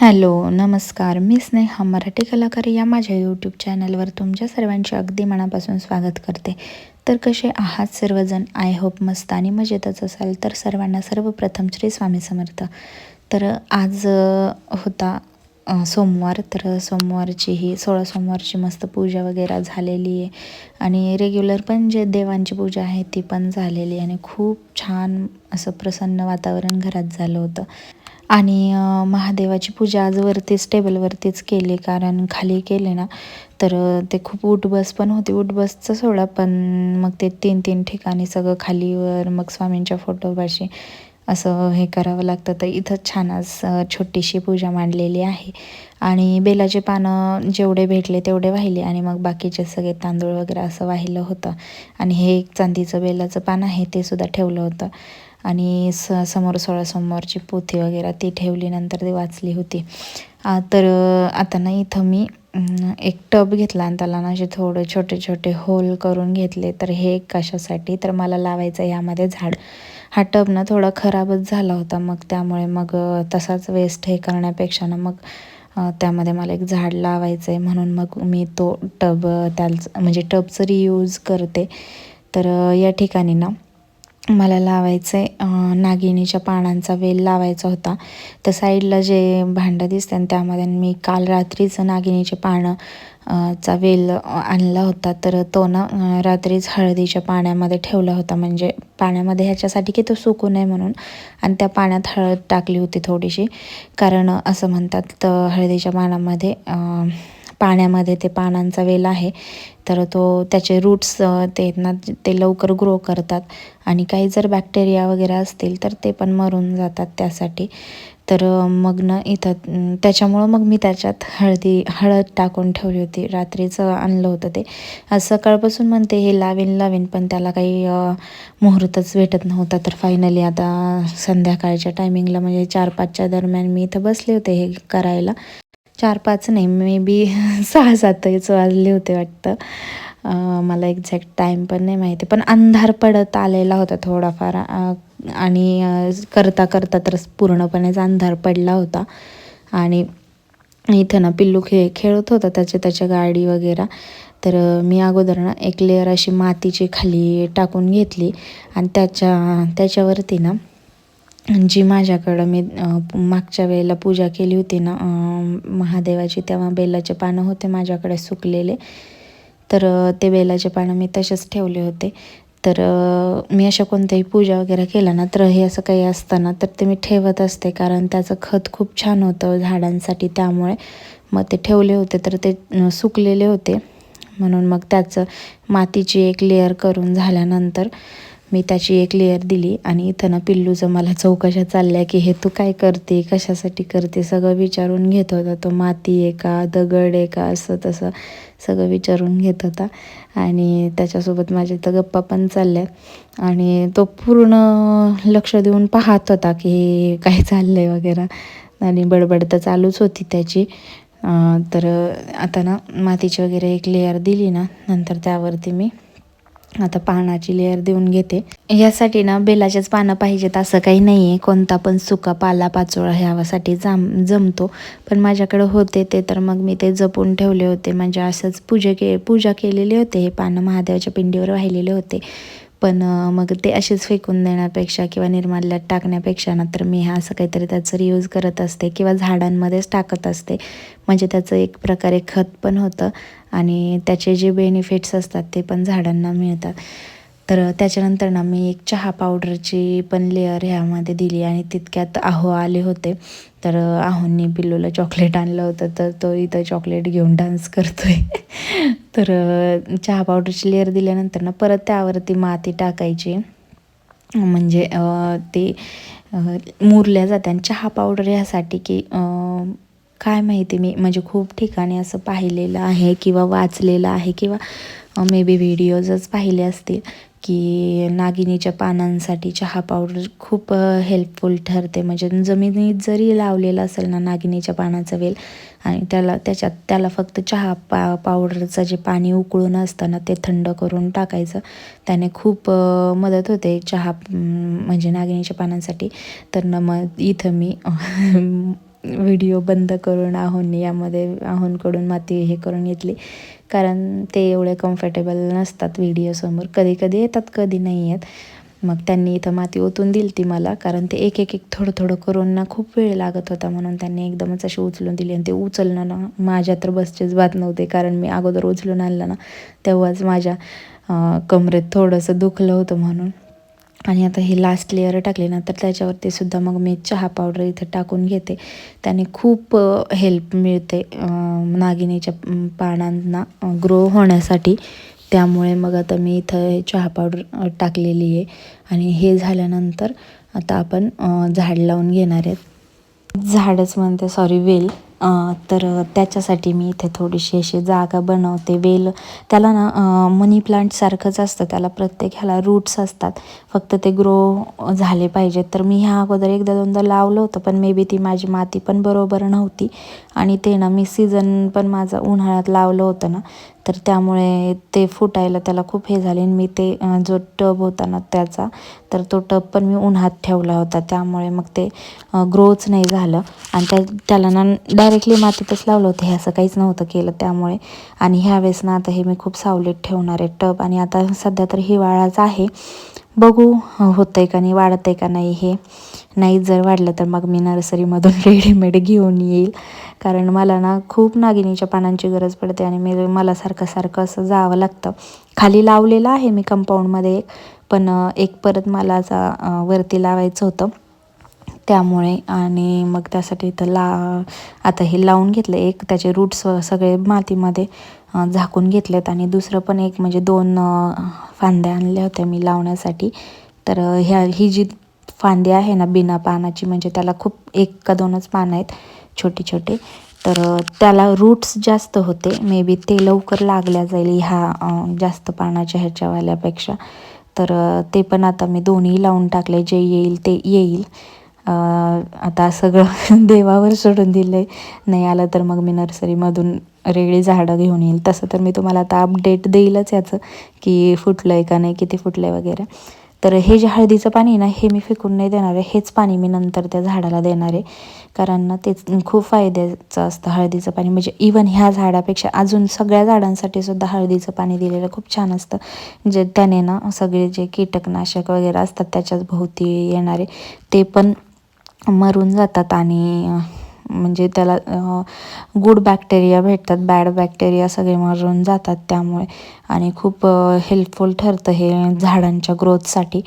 Hello नमस्कार. मी स्नेहा मराठी कलाकार या माझ्या यूट्यूब चॅनलवर तुमच्या सर्वांचे अगदी मनापासून स्वागत करते. तर कसे आहात सर्वजण? आय होप मस्त आणि मजेतच असाल तर सर्वांना सर्वप्रथम श्री स्वामी समर्थ. तर आज होता सोमवार. तर सोमवारची ही सोळा सोमवारची मस्त पूजा वगैरे झालेली आहे. आणि रेग्युलर पण जे देवांची पूजा आहे ती पण झालेली आहे. आणि खूप छान असं प्रसन्न वातावरण घरात झालं होतं. आणि महादेवाची पूजा आज वरतीच टेबलवरतीच केली. कारण खाली केले ना तर ते खूप उठबस पण होती. उठबसचं सोडा पण मग ते तीन तीन ठिकाणी सगळं खालीवर मग स्वामींच्या फोटोपाशी असं हे करावं लागतं. तर इथं छान आज छोटीशी पूजा मांडलेली आहे. आणि बेलाचे पानं जेवढे भेटले तेवढे वाहिले. आणि मग बाकीचे सगळे तांदूळ वगैरे असं वाहिलं होतं. आणि हे एक चांदीचं बेलाचं पान आहे ते सुद्धा ठेवलं होतं. आणि स समोर सोळासमोरची पोथी वगैरे ती ठेवली नंतर ती वाचली होती. तर आता ना इथं मी एक टब घेतला आणि त्याला ना असे थोडे छोटे छोटे होल करून घेतले. तर हे कशासाठी? तर मला लावायचं यामध्ये झाड. हा टब ना थोडा खराबच झाला होता. मग त्यामुळे मग तसाच वेस्ट हे करण्यापेक्षा ना मग त्यामध्ये मला एक झाड लावायचं आहे म्हणून मग मी तो टब त्याच म्हणजे टबचं रियूज करते. तर या ठिकाणी ना मला लावायचं आहे नागिनीच्या पानांचा वेल लावायचा होता. तर साईडला जे भांडं दिसतं आणि त्यामध्ये मी काल रात्रीच नागिनीचे पानं चा वेल आणला होता. तर तो ना रात्रीच हळदीच्या पाण्यामध्ये ठेवला होता. म्हणजे पाण्यामध्ये ह्याच्यासाठी की तो सुकू नये म्हणून. आणि त्या पाण्यात हळद टाकली होती थोडीशी. कारण असं म्हणतात तर हळदीच्या पानामध्ये पाण्यामध्ये ते पानांचा वेल आहे तर तो त्याचे रूट्स ते ना ते लवकर ग्रो करतात. आणि काही जर बॅक्टेरिया वगैरे असतील तर ते पण मरून जातात त्यासाठी. तर मग ना इथं त्याच्यामुळं मग मी त्याच्यात हळदी हळद टाकून ठेवली होती. रात्रीचं आणलं होतं ते. आज सकाळपासून म्हणते हे लावीन लावीन पण त्याला काही मुहूर्तच भेटत नव्हता. तर फायनली आता संध्याकाळच्या टायमिंगला म्हणजे चार पाचच्या दरम्यान मी इथं बसले होते हे करायला. चार पाच नाही मे बी सहा सातच वाजले होते वाटतं. मला एक्झॅक्ट टाईम पण नाही माहिती पण अंधार पडत आलेला होता थोडाफार आणि करता करता तर पूर्णपणेच अंधार पडला होता. आणि इथं ना पिल्लू खे खेळत होता त्याच्या त्याच्या गाडी वगैरे. तर मी अगोदर ना एक लेअर अशी मातीची खाली टाकून घेतली. आणि त्याच्या त्याच्यावरती ना जी माझ्याकडं मी मागच्या वेळेला पूजा केली होती ना महादेवाची तेव्हा बेलाचे पानं होते माझ्याकडे सुकलेले. तर ते बेलाचे पानं मी तसेच ठेवले होते. तर मी अशा कोणत्याही पूजा वगैरे केला ना तर हे असं काही असताना तर ते मी ठेवत असते. कारण त्याचं खत खूप छान होतं झाडांसाठी त्यामुळे मग ते ठेवले होते. तर ते सुकलेले होते. म्हणून मग त्याचं मातीची एक लेअर करून झाल्यानंतर मी त्याची एक लेअर दिली आणि इथं ना पिल्लूचं मला चौकशा चालल्या की हे तू काय करते कशासाठी करते सगळं विचारून घेत होता. तो माती आहे का दगड आहे का असं तसं सगळं विचारून घेत होता. आणि त्याच्यासोबत माझ्या तर गप्पा पण चालल्या. आणि तो पूर्ण लक्ष देऊन पाहत होता की काय चाललं आहे वगैरे. आणि बडबड तर चालूच होती त्याची. तर आता ना मातीची वगैरे एक लेअर दिली ना नंतर त्यावरती मी आता पानाची लेअर देऊन घेते. यासाठी ना बेलाचेच पानं पाहिजेत असं काही नाही आहे कोणता पण सुका पाला पाचोळा ह्यासाठी जाम जमतो. पण माझ्याकडे होते ते तर मग मी ते जपून ठेवले होते. म्हणजे असंच पूजा के पूजा केलेले होते हे पानं. महादेवाच्या पिंडीवर वाहिलेले होते. पण मग ते असेच फेकून देण्यापेक्षा किंवा निर्माल्यात टाकण्यापेक्षा ना तर मी हा असं काहीतरी त्याचं रियूज करत असते किंवा झाडांमध्येच टाकत असते. म्हणजे त्याचं एक प्रकारे खत पण होतं आणि त्याचे जे बेनिफिट्स असतात ते पण झाडांना मिळतात. तर त्याच्यानंतर ना मी एक चहा पावडरची पण लेअर ह्यामध्ये दिली आणि तितक्यात आहो आले होते. तर आहोंनी पिल्लूला चॉकलेट आणलं होतं तर तो इथं चॉकलेट घेऊन डान्स करतोय. तर चहा पावडरची लेअर दिल्यानंतर ना परत त्यावरती माती टाकायची. म्हणजे ते मुरल्या जाते आणि चहा पावडर ह्यासाठी की काय माहिती मी म्हणजे खूप ठिकाणी असं पाहिलेलं आहे किंवा वाचलेलं आहे किंवा मे बी व्हिडिओजच पाहिले असतील. की नागिनीच्या पानांसाठी चहा पावडर खूप हेल्पफुल ठरते. म्हणजे जमिनीत जरी लावलेलं असेल ना नागिनीच्या पानाचा वेल आणि त्याला त्याच्यात त्याला फक्त चहा पा पावडरचं जे पाणी उकळून असतं ना ते थंड करून टाकायचं. त्याने खूप मदत होते चहा म्हणजे नागिनीच्या पानांसाठी. तर न मग इथं मी व्हिडिओ बंद करून आहोंनी यामध्ये आहोंकडून माती हे करून घेतली. कारण ते एवढे कम्फर्टेबल नसतात व्हिडिओसमोर कधी कधी येतात कधी नाही येत. मग त्यांनी इथं माती ओतून दिली ती मला कारण ते एक एक एक थोडं थोडं करून ना खूप वेळ लागत होता म्हणून त्यांनी एकदमच अशी उचलून दिली. आणि ते उचलणं ना माझ्या तर बसचेच बात नव्हते कारण मी अगोदर उचलून आणलं ना तेव्हाच माझ्या कमरेत थोडंसं दुखलं होतं म्हणून. आणि आता हे लास्ट लेअर टाकली ना तर त्याच्यावरती सुद्धा मग मी चहा पावडर इथे टाकून घेते. त्याने खूप हेल्प मिळते नागिनीच्या पानांना ग्रो होण्यासाठी. त्यामुळे मग आता मी इथं हे चहा पावडर टाकलेली आहे. आणि हे झाल्यानंतर आता आपण झाड लावून घेणार आहेत. झाडच म्हणते सॉरी वेल. तर त्याच्यासाठी मी इथे थोडीशी अशी जागा बनवते. वेल त्याला ना मनी प्लांटसारखंच असतं. त्याला प्रत्येक ह्याला रूट्स असतात. फक्त ते ग्रो झाले पाहिजेत. तर मी ह्या अगोदर एकदा दोनदा लावलं होतं पण मे बी ती माझी माती पण बरोबर नव्हती. आणि ते ना मी सीझन पण माझं उन्हाळ्यात लावलं होतं ना तर त्यामुळे ते फुटायला त्याला खूप हे झाले. आणि मी ते जो टब होता ना त्याचा तर तो टब पण मी उन्हात ठेवला होता. त्यामुळे मग ते ग्रोच नाही झालं. आणि त्या त्याला ना डायरेक्टली मातीतच लावलं होतं. हे असं काहीच नव्हतं केलं त्यामुळे. आणि ह्यावेळेस ना आता हे मी खूप सावलीत ठेवणार आहे टब. आणि आता सध्या तर हिवाळाच आहे. बघू होतं आहे का नाही वाढत आहे का नाही हे. नाही जर वाढलं तर मग मी नर्सरीमधून रेडीमेड घेऊन येईल. कारण मला ना खूप नागिनीच्या पानांची गरज पडते आणि मी मला सारखं सारखं असं जावं लागतं. खाली लावलेलं आहे मी कंपाऊंडमध्ये एक. पण एक परत मला असा वरती लावायचं होतं. त्यामुळे आणि मग त्यासाठी इथं ला आता हे लावून घेतलं एक त्याचे रूट्स सगळे मातीमध्ये झाकून घेतलेत. आणि दुसरं पण एक म्हणजे दोन फांद्या आणल्या होत्या मी लावण्यासाठी. तर ह्या ही जी फांदी आहे ना बिना पानाची म्हणजे त्याला खूप एक का दोनच पानं आहेत छोटे छोटे. तर त्याला रूट्स जास्त होते. मे बी ते लवकर लागल्या जाईल ह्या जास्त पानाच्या ह्याच्यावाल्यापेक्षा. तर ते पण आता मी दोन्ही लावून टाकले जे येईल ते येईल. आता सगळं देवावर सोडून दिलं आहे नाही आलं तर मग मी नर्सरीमधून रेगडी झाडं घेऊन येईल. तसं तर मी तुम्हाला आता अपडेट देईलच याचं की फुटलं आहे का नाही किती फुटलं आहे वगैरे. तर हे जे हळदीचं पाणी ना हे मी फेकून नाही देणार आहे. हेच पाणी मी नंतर त्या झाडाला देणार आहे. कारण ना तेच खूप फायद्याचं असतं हळदीचं पाणी. म्हणजे इवन ह्या झाडापेक्षा अजून सगळ्या झाडांसाठी सुद्धा हळदीचं पाणी दिलेलं खूप छान असतं. जे त्याने ना सगळे जे कीटकनाशक वगैरे असतात त्याच्याच भोवती येणारे ते पण मरून जातात आणि म्हणजे त्याला गुड बॅक्टेरिया भेटतात बॅड बॅक्टेरिया सगळे मरून जातात त्यामुळे. आणि खूप हेल्पफुल ठरतं हे झाडांच्या ग्रोथसाठी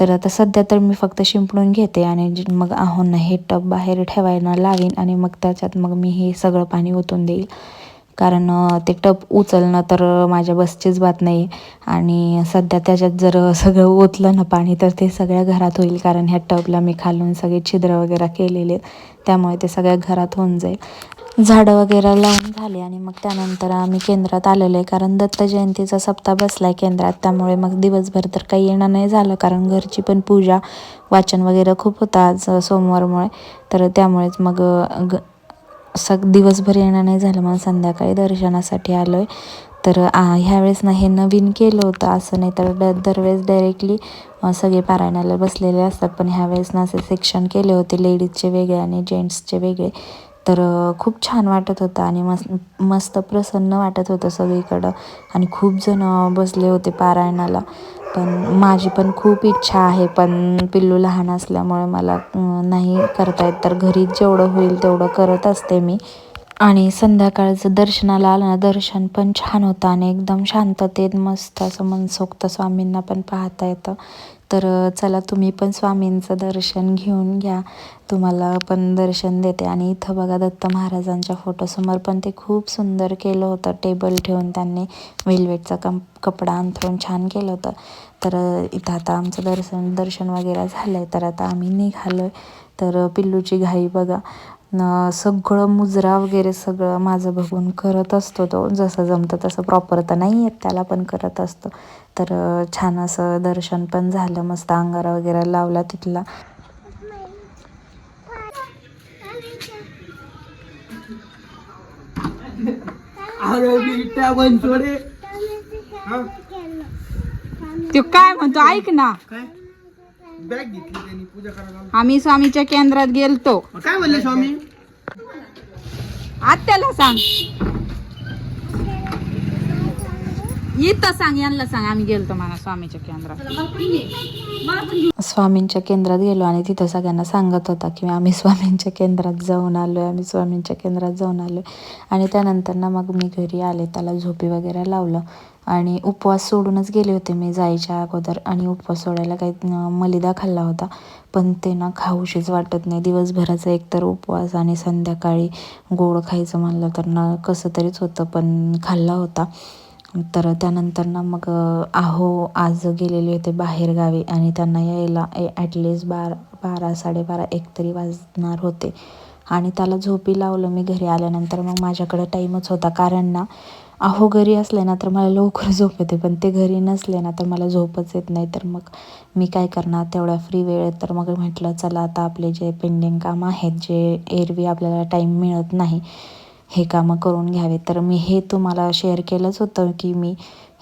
तर आता सध्या तर मी फक्त शिंपडून घेते आणि मग आहोन हे टब बाहेर ठेवायला लागेन आणि मग त्याच्यात मग मी हे सगळं पाणी ओतून देईल. कारण ते टब उचलणं तर माझ्या बसचीच बात नाही. आणि सध्या त्याच्यात जर सगळं ओतलं ना पाणी तर ते सगळ्या घरात होईल कारण ह्या टबला मी खालून सगळे छिद्र वगैरे केलेले त्यामुळे ते सगळ्या घरात होऊन जाईल. झाडं वगैरे लावून झाले आणि मग त्यानंतर आम्ही केंद्रात आलेलो आहे. कारण दत्त जयंतीचा सप्ताह बसला आहे केंद्रात. त्यामुळे मग दिवसभर तर काही येणं नाही झालं. कारण घरची पण पूजा वाचन वगैरे खूप होतं आज सोमवारमुळे. तर त्यामुळेच मग ग सग दिवसभर येणं नाही झालं. मग संध्याकाळी दर्शनासाठी आलो आहे तर ह्यावेळेस ना हे नवीन केलं होतं असं नाही तर द दरवेळेस डायरेक्टली सगळे पारायणाला बसलेले असतात. पण ह्यावेळेस ना असे सेक्शन केले होते. लेडीजचे वेगळे आणि जेंट्सचे वेगळे. तर खूप छान वाटत होतं आणि मस्त मस्त प्रसन्न वाटत होतं सगळीकडं आणि खूप जण बसले होते पारायणाला. पण माझी पण खूप इच्छा आहे पण पिल्लू लहान असल्यामुळे मला नाही करता येत. तर घरीच जेवढं होईल तेवढं करत असते मी. आणि संध्याकाळचं दर्शनाला आलं ना दर्शन पण छान होतं आणि एकदम शांततेत मस्त असं मनसोक्त स्वामींना पण पाहता येतं. तर चला तुम्ही पण स्वामींचं दर्शन घेऊन घ्या. तुम्हाला पण दर्शन देते. आणि इथं बघा दत्त महाराजांच्या फोटोसमोर पण ते खूप सुंदर केलं होतं. टेबल ठेवून त्यांनी वेल्वेटचा कम कपडा अंथरून छान केलं होतं. तर इथं आता आमचं दर्शन दर्शन वगैरे झालं आहे तर आता आम्ही निघालो आहे तर पिल्लूची घाई बघा. न सगळं मुजरा वगैरे सगळं माझं बघून करत असतो तो. जसं जमतं तसं प्रॉपर तर नाही येत त्याला पण करत असतो. तर छान असं दर्शन पण झालं. मस्त अंगारा वगैरे लावला तिथला. तो काय म्हणतो? ऐक ना. काय? बॅग घेतली त्यांनी पूजा करायला आम्ही स्वामीच्या केंद्रात गेलतो. मग काय म्हणले स्वामी? आत्याला सांग. इथं सांग यांना सांग. आम्ही गेलतो मला स्वामीच्या केंद्रात. स्वामींच्या केंद्रात गेलो आणि तिथं सगळ्यांना सांगत होता की आम्ही स्वामींच्या केंद्रात जाऊन आलो आहे आम्ही स्वामींच्या केंद्रात जाऊन आलो आणि त्यानंतर ना मग मी घरी आले त्याला झोपी वगैरे लावलं. आणि उपवास सोडूनच गेले होते मी जायच्या अगोदर. आणि उपवास सोडायला काही मलिदा खाल्ला होता. पण ते ना खाऊशीच वाटत नाही. दिवसभराचा एकतर उपवास आणि संध्याकाळी गोड खायचं म्हणलं तर ना कसं तरीच होतं पण खाल्ला होता. तर त्यानंतर ना मग आहो आज गेलेले होते बाहेर गावी आणि त्यांना यायला ॲटलिस्ट बारा बारा साडेबारा एक तरी वाजणार होते. आणि त्याला झोपी लावलं मी घरी आल्यानंतर. मग माझ्याकडे टाईमच होता. कारण ना अहो घरी असले ना तर मला लवकर झोप येते पण ते घरी नसले ना तर मला झोपच येत नाही. तर मग मी काय करणार? तेवढ्या फ्री वेळेत तर मग म्हटलं चला आता आपले जे पेंडिंग काम आहेत जे एरवी आपल्याला टाईम मिळत नाही हे कामं करून घ्यावे. तर मी हे तुम्हाला शेअर केलंच होतं की मी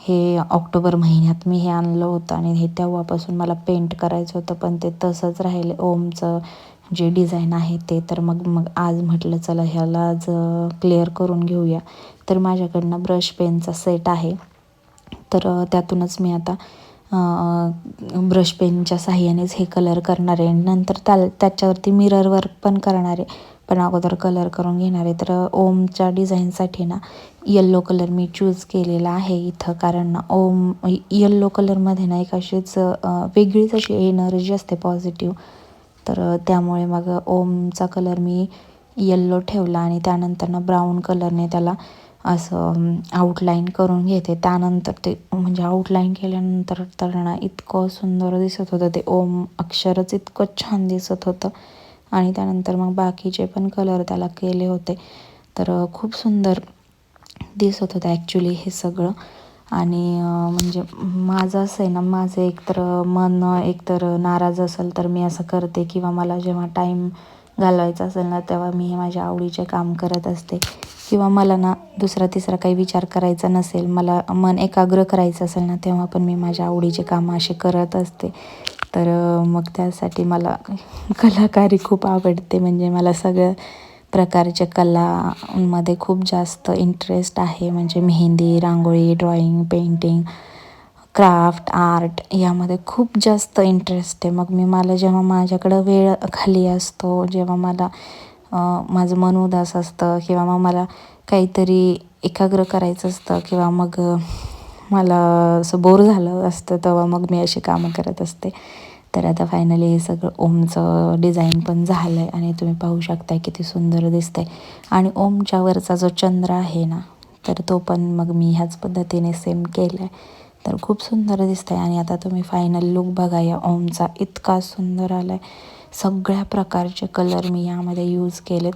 हे ऑक्टोबर महिन्यात मी हे आणलं होतं आणि हे तेव्हापासून मला पेंट करायचं होतं पण ते तसंच राहिले. ओमचं जे डिझाईन आहे ते तर मग मग आज म्हटलं चला ह्याला आज क्लिअर करून घेऊया. तर माझ्याकडनं ब्रश पेनचा सेट आहे. तर त्यातूनच मी आता ब्रश पेनच्या साह्यानेच हे कलर करणार आहे. नंतर त्या त्याच्यावरती मिरर वर्क पण करणार आहे. पण अगोदर कलर करून घेणार आहे. तर ओमच्या डिझाईनसाठी ना येल्लो कलर मी चूज केलेला आहे इथं. कारण ओम येल्लो कलरमध्ये ना एक अशीच वेगळीच अशी एनर्जी असते पॉझिटिव्ह तर त्यामुळे मग ओमचा कलर मी येल्लो ठेवला आणि त्यानंतर ना ब्राऊन कलरने त्याला असं आउटलाईन करून घेते. त्यानंतर ते म्हणजे आउटलाईन केल्यानंतर तर ना इतकं सुंदर दिसत होतं. ते ओम अक्षरच इतकं छान दिसत होतं. आणि त्यानंतर मग बाकीचे पण कलर त्याला केले होते. तर खूप सुंदर दिसत होतं ॲक्च्युली हे सगळं. आणि म्हणजे माझं असं आहे ना माझं एकतर मन एकतर नाराज असेल तर मी असं करते किंवा मला जेव्हा टाईम घालवायचा असेल ना तेव्हा मी हे माझ्या आवडीचे काम करत असते. किंवा मला ना दुसरा तिसरा काही विचार करायचा नसेल मला मन एकाग्र करायचं असेल ना तेव्हा पण मी माझ्या आवडीचे कामं असे करत असते. तर मग त्यासाठी मला कलाकारी खूप आवडते म्हणजे मला सगळं प्रकारच्या कलामध्ये खूप जास्त इंटरेस्ट आहे. म्हणजे mehndi rangoli drawing painting craft art यामध्ये खूप जास्त इंटरेस्ट आहे. मग मी मला जेव्हा माझ्याकडं वेळ खाली असतो जेव्हा मला माझं मन उदास असतं किंवा मग मला काहीतरी एकाग्र करायचं असतं किंवा मग मला असं बोर झालं असतं तेव्हा मग मी अशी कामं करत असते. तर आता फायनली हे सगळं ओमचं डिझाईन पण झालं आहे आणि तुम्ही पाहू शकताय किती सुंदर दिसतंय. आणि ओमच्या वरचा जो चंद्र आहे ना तर तो पण मग मी ह्याच पद्धतीने सेम केला आहे तर खूप सुंदर दिसतंय आणि आता तुम्ही फायनल लुक बघा या ओमचा इतका सुंदर आला आहे सगळ्या प्रकारचे कलर मी यामध्ये यूज केलेत.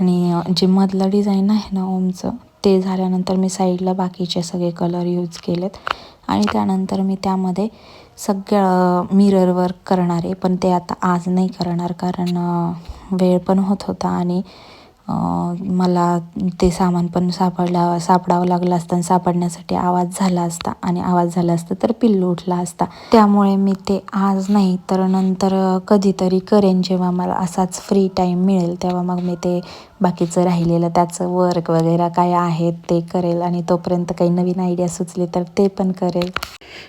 आणि जे मधलं डिझाईन आहे ना ओमचं ते झाल्यानंतर मी साईडला बाकीचे सगळे कलर यूज केलेत. आणि त्यानंतर मी त्यामध्ये सगळं मिरर वर्क करणारे पण ते आता आज नाही करणार कारण वेळ पण होत होता आणि मला ते सामान पण सापडला सापडावं लागलं असतं आणि सापडण्यासाठी आवाज झाला असता आणि आवाज झाला असता तर पिल्लू उठला असता. त्यामुळे मी ते आज नाही तर नंतर कधीतरी करेन जेव्हा मला असाच फ्री टाईम मिळेल तेव्हा मग मी ते बाकीचं राहिलेलं त्याचं वर्क वगैरे काय आहे ते करेल आणि तोपर्यंत काही नवीन आयडिया सुचली तर ते पण करेल.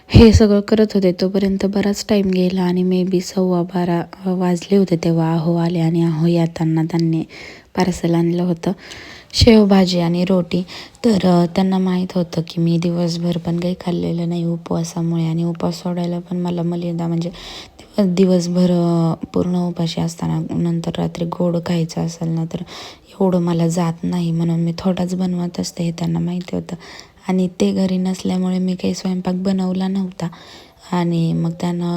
हे सगळं करत होते तोपर्यंत बराच टाईम गेला आणि मे बी सव्वा बारा वाजले होते तेव्हा अहो आले आणि अहो येताना त्यांनी पार्सल आणलं होतं. शेवभाजी आणि रोटी. तर त्यांना माहीत होतं की मी दिवसभर पण काही खाल्लेलं नाही उपवासामुळे आणि उपवास सोडायला पण मला मर्यादा म्हणजे दिवस दिवसभर पूर्ण उपाशी असताना नंतर रात्री गोड खायचं असेल ना तर एवढं मला जात नाही म्हणून मी थोडाच बनवत असते हे त्यांना माहिती होतं. आणि ते घरी नसल्यामुळे मी काही स्वयंपाक बनवला नव्हता. आणि मग त्यांना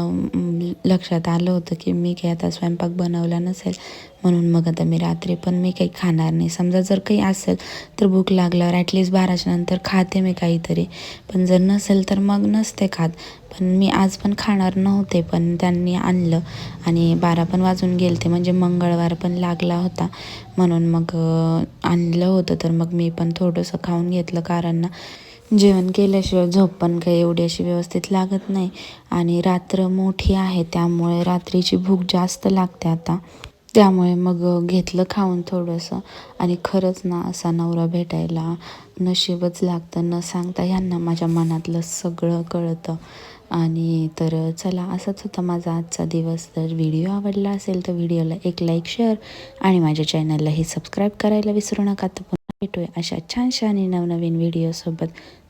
लक्षात आलं होतं की मी काही आता स्वयंपाक बनवला नसेल म्हणून मग आता मी रात्री पण मी काही खाणार नाही. समजा जर काही असेल तर भूक लागल्यावर ॲटलिस्ट बाराच्या नंतर खाते मी काहीतरी. पण जर नसेल तर मग नसते खात. पण मी आज पण खाणार नव्हते पण त्यांनी आणलं आणि बारा पण वाजून गेलते म्हणजे मंगळवार पण लागला होता. म्हणून मग आणलं होतं तर मग मी पण थोडंसं खाऊन घेतलं कारण ना जेवण केल्याशिवाय झोप पण काही एवढी अशी व्यवस्थित लागत नाही. आणि रात्र मोठी आहे त्यामुळे रात्रीची भूक जास्त लागते आता. त्यामुळे मग घेतलं खाऊन थोडंसं. आणि खरंच ना असा नवरा भेटायला नशीबच लागतं. न सांगता ह्यांना माझ्या मनातलं सगळं कळतं. आणि तर चला असाच होता माझा आजचा दिवस. तर व्हिडिओ आवडला असेल तर व्हिडिओला एक लाईक शेअर आणि माझ्या चॅनललाही सबस्क्राईब करायला विसरू नका. तर पुन्हा भेटूया अशा छानशा आणि नवनवीन व्हिडिओसोबत.